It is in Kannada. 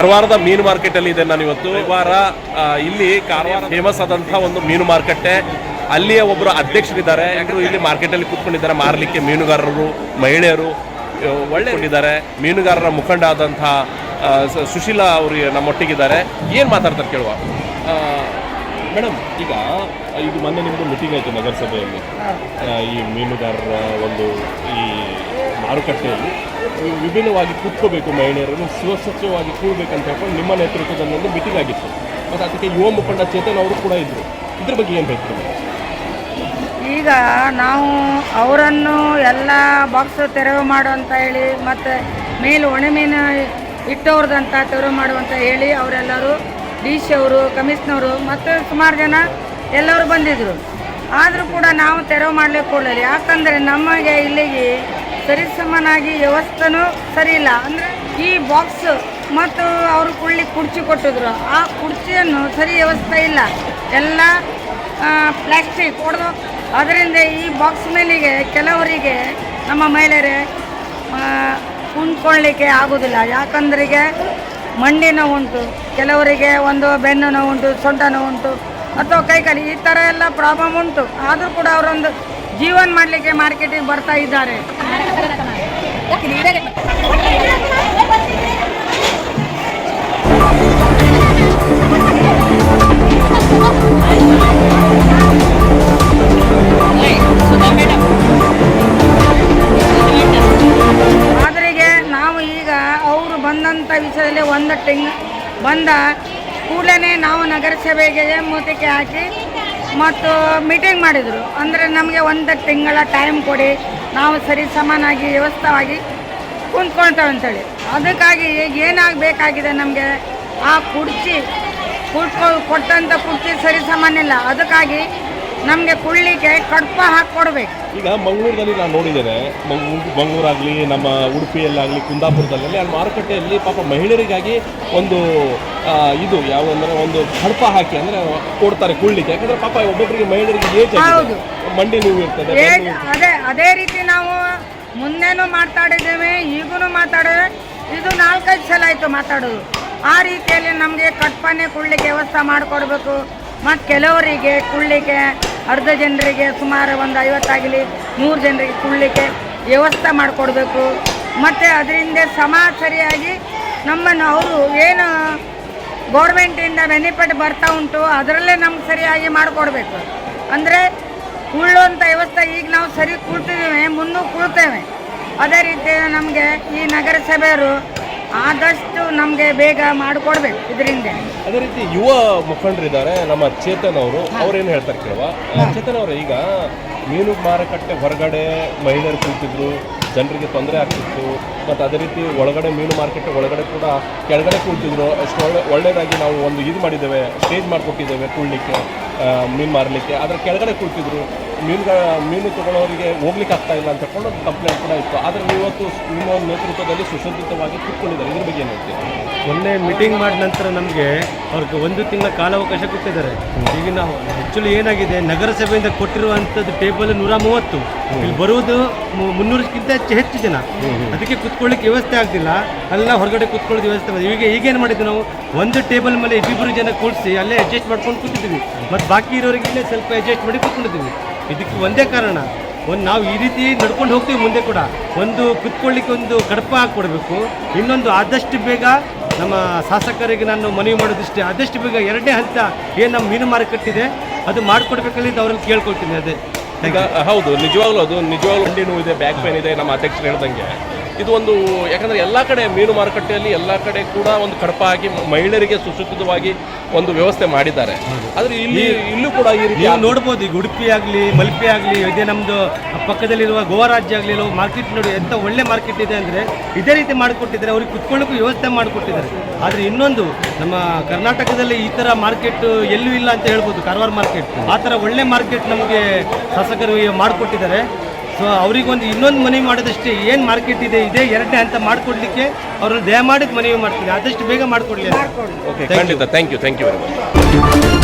ಕಾರವಾರದ ಮೀನು ಮಾರ್ಕೆಟ್ ಅಲ್ಲಿ ಇದೆ ನಾನು ಇವತ್ತು. ವಾರ ಇಲ್ಲಿ ಕಾರವಾರ ಫೇಮಸ್ ಆದಂತಹ ಒಂದು ಮೀನು ಮಾರುಕಟ್ಟೆ ಅಲ್ಲಿಯ ಒಬ್ಬರು ಅಧ್ಯಕ್ಷರಿದ್ದಾರೆ. ಯಾಕಂದ್ರೆ ಇಲ್ಲಿ ಮಾರ್ಕೆಟ್ ಅಲ್ಲಿ ಕೂತ್ಕೊಂಡಿದ್ದಾರೆ. ಮಾರಲಿಕ್ಕೆ ಮೀನುಗಾರರು ಮಹಿಳೆಯರು ಆ, ಒಳ್ಳೆ ಕೊಂಡಿದ್ದಾರೆ ಮೀನುಗಾರರ ಮುಖಂಡ ಆದಂತಹ ಸುಶೀಲಾ ಅವರು ನಮ್ಮೊಟ್ಟಿಗಿದ್ದಾರೆ. ಏನು ಮಾತಾಡ್ತಾರೆ ಕೇಳುವ. ಮೇಡಮ್ ಈಗ ಇದು ಮೊನ್ನೆ ನಿಮ್ಮದು ಮೀಟಿಂಗ್ ಆಯಿತು ನಗರಸಭೆಯಲ್ಲಿ. ಈ ಮೀನುಗಾರರ ಒಂದು ಈ ಮಾರುಕಟ್ಟೆಯಲ್ಲಿ. ವಿಭಿನ್ನವಾಗಿ ಕೂತ್ಕೋಬೇಕು ಮಹಿಳೆಯರನ್ನು ಸ್ವಸ್ವಚ್ಛವಾಗಿ ಕೂಡಬೇಕಂತ ಹೇಳ್ಕೊಂಡು ನಿಮ್ಮ ನೇತೃತ್ವದಲ್ಲಿ ಒಂದು ಮೀಟಿಂಗ್ ಆಗಿತ್ತು ಮತ್ತು ಅದಕ್ಕೆ ಯುವ ಮುಖಂಡ ಚೇತನ್ ಅವರು ಕೂಡ ಇದ್ದರು ಇದ್ರ ಬಗ್ಗೆ ಏನು ಬೇಕು ಈಗ ನಾವು ಅವರನ್ನು ಎಲ್ಲ ಬಾಕ್ಸ್ ತೆರವು ಮಾಡು ಅಂತ ಹೇಳಿ, ಮತ್ತು ಮೇಲೆ ಒಣ ಮೀನು ಇಟ್ಟವ್ರದಂತ ತೆರವು ಮಾಡು ಅಂತ ಹೇಳಿ ಅವರೆಲ್ಲರೂ ಡಿ ಸಿ ಅವರು, ಕಮಿಷ್ನವರು, ಮತ್ತು ಸುಮಾರು ಜನ ಎಲ್ಲರೂ ಬಂದಿದ್ದರು ಆದರೂ ಕೂಡ ನಾವು ತೆರವು ಮಾಡಲಿಕ್ಕೆ ಕೊಡಲಿಲ್ಲ. ಯಾಕಂದರೆ ನಮಗೆ ಇಲ್ಲಿಗೆ ಸರಿಸಮನಾಗಿ ವ್ಯವಸ್ಥೆನೂ ಸರಿ ಇಲ್ಲ ಅಂದರೆ ಈ ಬಾಕ್ಸ್ ಮತ್ತು ಅವರು ಕುಳ್ಳಿ ಕುರ್ಚಿ ಕೊಟ್ಟಿದ್ರು. ಆ ಕುರ್ಚಿಯನ್ನು ಸರಿ ವ್ಯವಸ್ಥೆ ಇಲ್ಲ. ಎಲ್ಲ ಪ್ಲಾಸ್ಟಿಕ್ ಹೊಡೆದು ಅದರಿಂದ ಈ ಬಾಕ್ಸ್ ಮೇಲಿಗೆ ಕೆಲವರಿಗೆ, ನಮ್ಮ ಮಹಿಳೆಯರೇ ಕುಂದ್ಕೊಳ್ಳಿಕ್ಕೆ ಆಗೋದಿಲ್ಲ. ಯಾಕಂದ್ರೆ ಈಗ ಮಂಡಿ ನೋವುಂಟು, ಕೆಲವರಿಗೆ ಒಂದು ಬೆನ್ನು ನೋವುಂಟು, ಸೊಂಟ ನೋವುಂಟು, ಅಥವಾ ಕೈಕಾಲಿ ಈ ಥರ ಎಲ್ಲ ಪ್ರಾಬ್ಲಮ್ ಉಂಟು. ಆದರೂ ಕೂಡ ಅವರೊಂದು ಜೀವನ ಮಾಡಲಿಕ್ಕೆ ಮಾರ್ಕೆಟಿಗೆ ಬರ್ತಾ ಇದ್ದಾರೆ. ಆದ್ರಿಗೆ ನಾವು ಈಗ ಅವರು ಬಂದಂಥ ವಿಷಯದಲ್ಲಿ ಒಂದು ತಿಂಗ್ ಬಂದ ಕೂಡಲೇ ನಾವು ನಗರಸಭೆಗೆ ಮೂತಿಕೆ ಹಾಕಿ ಮತ್ತು ಮೀಟಿಂಗ್ ಮಾಡಿದರು. ಅಂದರೆ ನಮಗೆ ಒಂದು ತಿಂಗಳ ಟೈಮ್ ಕೊಡಿ. ನಾವು ಸರಿ ಸಮಾನಾಗಿ ವ್ಯವಸ್ಥವಾಗಿ ಕುಂತ್ಕೊಳ್ತೇವೆ ಅಂತೇಳಿ. ಅದಕ್ಕಾಗಿ ಈಗ ಏನಾಗಬೇಕಾಗಿದೆ ನಮಗೆ? ಆ ಕುರ್ಚಿ ಕುಟ್ಕೊ ಕೊಟ್ಟಂಥ ಕುರ್ಚಿ ಸರಿ ಸಮಾನ ಇಲ್ಲ ಅದಕ್ಕಾಗಿ ನಮಗೆ ಕುಳ್ಳಿಗೆ ಕಡ್ಪ ಹಾಕ್ಕೊಡ್ಬೇಕು ಈಗ ಮಂಗಳೂರಲ್ಲಿ ನಾನು ನೋಡಿದ್ದೇನೆ ಮಂಗಳೂರು ಮಂಗಳೂರಾಗಲಿ ನಮ್ಮ ಉಡುಪಿಯಲ್ಲಾಗಲಿ ಕುಂದಾಪುರದಲ್ಲಿ ಅಲ್ಲಿ ಮಾರುಕಟ್ಟೆಯಲ್ಲಿ ಪಾಪ ಮಹಿಳೆಯರಿಗಾಗಿ ಒಂದು ಇದು ಯಾವುದಂದ್ರೆ ಒಂದು ಕಡಪ ಹಾಕಿ ಅಂದರೆ ಕೊಡ್ತಾರೆ ಕುಳ್ಳಿಗೆ. ಯಾಕಂದರೆ ಪಾಪ ಒಬ್ಬೊಬ್ಬರಿಗೆ ಮಹಿಳೆಯರಿಗೆ ಏಜ್ ಹೌದು. ಮಂಡಿ ನೀವು ಇರ್ತದೆ ಅದೇ ಅದೇ ರೀತಿ ನಾವು ಮುಂದೆನೂ ಮಾತಾಡಿದ್ದೇವೆ ಈಗೂ ಮಾತಾಡಿದ್ರೆ ಇದು ನಾಲ್ಕೈದು ಸಲ ಆಯಿತು ಮಾತಾಡೋದು. ಆ ರೀತಿಯಲ್ಲಿ ನಮಗೆ ಕಟ್ಪನೆ ಕುಳ್ಳಿಗೆ ವ್ಯವಸ್ಥೆ ಮಾಡಿಕೊಡ್ಬೇಕು. ಮತ್ತು ಕೆಲವರಿಗೆ ಕುಳ್ಳಿಕ್ಕೆ ಅರ್ಧ ಜನರಿಗೆ ಸುಮಾರು ಒಂದು ಐವತ್ತಾಗಲಿ ನೂರು ಜನರಿಗೆ ಕುಳ್ಳಿಕ್ಕೆ ವ್ಯವಸ್ಥೆ ಮಾಡಿಕೊಡ್ಬೇಕು. ಮತ್ತು ಅದರಿಂದ ಸಮ ಸರಿಯಾಗಿ ನಮ್ಮನ್ನು ಅವರು ಏನು ಗೌರ್ಮೆಂಟಿಂದ ಬೆನಿಫಿಟ್ ಬರ್ತಾ ಉಂಟು, ಅದರಲ್ಲೇ ನಮ್ಗೆ ಸರಿಯಾಗಿ ಮಾಡಿಕೊಡ್ಬೇಕು. ಅಂದರೆ ಕುಳ್ಳುವಂಥ ವ್ಯವಸ್ಥೆ ಈಗ ನಾವು ಸರಿ ಕುಳ್ತಿದ್ದೇವೆ ಮುನ್ನೂ ಕುಳ್ತೇವೆ. ಅದೇ ರೀತಿ ನಮಗೆ ಈ ನಗರಸಭೆಯವರು ಆದಷ್ಟು ನಮಗೆ ಬೇಗ ಮಾಡಿಕೊಡ್ಬೇಕು ಇದರಿಂದ. ಅದೇ ರೀತಿ ಯುವ ಮುಖಂಡರಿದ್ದಾರೆ ನಮ್ಮ ಚೇತನ್ ಅವರು. ಅವ್ರೇನು ಹೇಳ್ತಾರೆ ಕೇಳುವ? ಚೇತನ್ ಅವರು ಈಗ ಮೀನು ಮಾರುಕಟ್ಟೆ ಹೊರಗಡೆ ಮಹಿಳೆಯರು ಕೂತಿದ್ರು ಜನರಿಗೆ ತೊಂದರೆ ಆಗ್ತಿತ್ತು ಮತ್ತು ಅದೇ ರೀತಿ ಒಳಗಡೆ ಮೀನು ಮಾರ್ಕೆಟ್ ಒಳಗಡೆ ಕೂಡ ಕೆಳಗಡೆ ಕೂತಿದ್ರು. ಅಷ್ಟು ಒಳ್ಳೆ ಒಳ್ಳೆಯದಾಗಿ ನಾವು ಒಂದು ಇದು ಮಾಡಿದ್ದೇವೆ ಸ್ಟೇಜ್ ಮಾಡಿಕೊಟ್ಟಿದ್ದೇವೆ ಕೂಡಲಿಕ್ಕೆ ಮೀನು ಮಾರಲಿಕ್ಕೆ. ಅದರ ಕೆಳಗಡೆ ಕೂತಿದ್ರು. ಮೀನುಗಳ, ಮೀನು ತಗೊಳ್ಳೋರಿಗೆ ಹೋಗ್ಲಿಕ್ಕೆ ಆಗ್ತಾ ಇಲ್ಲ ಅಂತ ಹೇಳ್ಕೊಂಡು ಒಂದು ಕಂಪ್ಲೇಂಟ್ ಕೂಡ ಇತ್ತು. ಆದರೆ ಇವತ್ತು ನಿಮ್ಮ ನೇತೃತ್ವದಲ್ಲಿ ಸುಸಜ್ಜಿತವಾಗಿ ಕೂತ್ಕೊಂಡಿದ್ದಾರೆ. ಇದ್ರ ಬಗ್ಗೆ ಏನು ಮೊನ್ನೆ ಮೀಟಿಂಗ್ ಮಾಡಿದ ನಂತರ ನಮಗೆ ಅವ್ರಿಗೆ ಒಂದು ತಿಂಗಳ ಕಾಲಾವಕಾಶ ಕೊಟ್ಟಿದ್ದಾರೆ. ಈಗ ನಾವು ಆ್ಯಕ್ಚುಲಿ ಏನಾಗಿದೆ, ನಗರಸಭೆಯಿಂದ ಕೊಟ್ಟಿರುವಂಥದ್ದು ಟೇಬಲ್ ನೂರ ಮೂವತ್ತು. ಇಲ್ಲಿ ಬರುವುದು ಮುನ್ನೂರಕ್ಕಿಂತ ಹೆಚ್ಚು ಹೆಚ್ಚು ಜನ. ಅದಕ್ಕೆ ಕುತ್ಕೊಳ್ಳಿಕ್ಕೆ ವ್ಯವಸ್ಥೆ ಆಗ್ತಿಲ್ಲ ಅಲ್ಲ ಹೊರಗಡೆ ಕುತ್ಕೊಳ್ಳೋದು ವ್ಯವಸ್ಥೆ ಈಗ ಈಗೇನು ಮಾಡಿದ್ದು ನಾವು? ಒಂದು ಟೇಬಲ್ ಮೇಲೆ ಇಬ್ಬಿಬ್ಬರು ಜನ ಕೂಡಿಸಿ ಅಲ್ಲೇ ಅಡ್ಜಸ್ಟ್ ಮಾಡ್ಕೊಂಡು ಕೂತಿದ್ದೀವಿ ಮತ್ತು ಬಾಕಿ ಇರೋರಿಗೆ ಇಲ್ಲೇ ಸ್ವಲ್ಪ ಅಡ್ಜಸ್ಟ್ ಮಾಡಿ ಕೂತ್ಕೊಂಡಿದ್ದೀವಿ ಇದಕ್ಕೆ ಒಂದೇ ಕಾರಣ, ಒಂದು ನಾವು ಈ ರೀತಿ ನಡ್ಕೊಂಡು ಹೋಗ್ತೀವಿ ಮುಂದೆ ಕೂಡ. ಒಂದು ಕುತ್ಕೊಳ್ಳಿಕ್ಕೆ ಒಂದು ಕಡಪ ಹಾಕ್ಕೊಡ್ಬೇಕು ಇನ್ನೊಂದು ಆದಷ್ಟು ಬೇಗ ನಮ್ಮ ಶಾಸಕರಿಗೆ ನಾನು ಮನವಿ ಮಾಡೋದಿಷ್ಟೇ ಆದಷ್ಟು ಬೇಗ ಎರಡನೇ ಹಂತ ಏನು ನಮ್ಮ ಮೀನು ಮಾರುಕಟ್ಟಿದೆ ಅದು ಮಾಡಿಕೊಡ್ಬೇಕಲ್ಲಿ ಅವ್ರಲ್ಲಿ ಕೇಳ್ಕೊಳ್ತೀನಿ ಅದೇ. ಈಗ, ಹೌದು, ನಿಜವಾಗ್ಲೂ ಅದು, ನಿಜವಾಗ್ಲೂ ಹಂಡಿ ಇದೆ ಬ್ಯಾಕ್ ಪೇನ್ ಇದೆ, ನಮ್ಮ ಅಧ್ಯಕ್ಷರು ಹೇಳ್ದಂಗೆ. ಇದು ಒಂದು ಯಾಕಂದರೆ ಎಲ್ಲ ಕಡೆ ಮೀನು ಮಾರುಕಟ್ಟೆಯಲ್ಲಿ ಎಲ್ಲ ಕಡೆ ಕೂಡ ಒಂದು ಕಡಪ ಹಾಕಿ ಮಹಿಳೆಯರಿಗೆ ಸುಸಜ್ಜಿತವಾಗಿ ಒಂದು ವ್ಯವಸ್ಥೆ ಮಾಡಿದ್ದಾರೆ. ಆದರೆ ಇಲ್ಲಿ ಇಲ್ಲೂ ಕೂಡ ಈ ರೀತಿ ನೀವು ನೋಡ್ಬೋದು ಈಗ ಉಡುಪಿ ಆಗಲಿ ಮಲ್ಪೆ ಆಗಲಿ ಇದೇ ನಮ್ಮದು ಪಕ್ಕದಲ್ಲಿರುವ ಗೋವಾ ರಾಜ್ಯ ಆಗಲಿ ಮಾರ್ಕೆಟ್ ನೋಡಿ ಎಂಥ ಒಳ್ಳೆ ಮಾರ್ಕೆಟ್ ಇದೆ ಅಂದರೆ ಇದೇ ರೀತಿ ಮಾಡಿಕೊಟ್ಟಿದ್ದಾರೆ ಅವ್ರಿಗೆ ಕುತ್ಕೊಳ್ಳೋಕ್ಕೂ ವ್ಯವಸ್ಥೆ ಮಾಡಿಕೊಟ್ಟಿದ್ದಾರೆ. ಆದರೆ ಇನ್ನೊಂದು ನಮ್ಮ ಕರ್ನಾಟಕದಲ್ಲಿ ಈ ಥರ ಮಾರ್ಕೆಟ್ ಎಲ್ಲೂ ಇಲ್ಲ ಅಂತ ಹೇಳ್ಬೋದು ಕಾರವಾರ ಮಾರ್ಕೆಟ್. ಆ ಥರ ಒಳ್ಳೆ ಮಾರ್ಕೆಟ್ ನಮಗೆ ಶಾಸಕರು ಮಾಡಿಕೊಟ್ಟಿದ್ದಾರೆ. ಸೊ ಅವರಿಗೊಂದು ಇನ್ನೊಂದು ಮನವಿ ಮಾಡೋದಷ್ಟೇ ಏನು ಮಾರ್ಕೆಟ್ ಇದೆ ಇದೆ ಎರಡನೇ ಅಂತ ಮಾಡಿಕೊಡ್ಲಿಕ್ಕೆ ಅವ್ರನ್ನ ದಯಮಾಡಿ ಮನವಿ ಮಾಡ್ತೀನಿ ಆದಷ್ಟು ಬೇಗ ಮಾಡಿಕೊಡ್ಲಿ ಅಂತ. ಓಕೆ ಖಂಡಿತ. Thank you thank you very much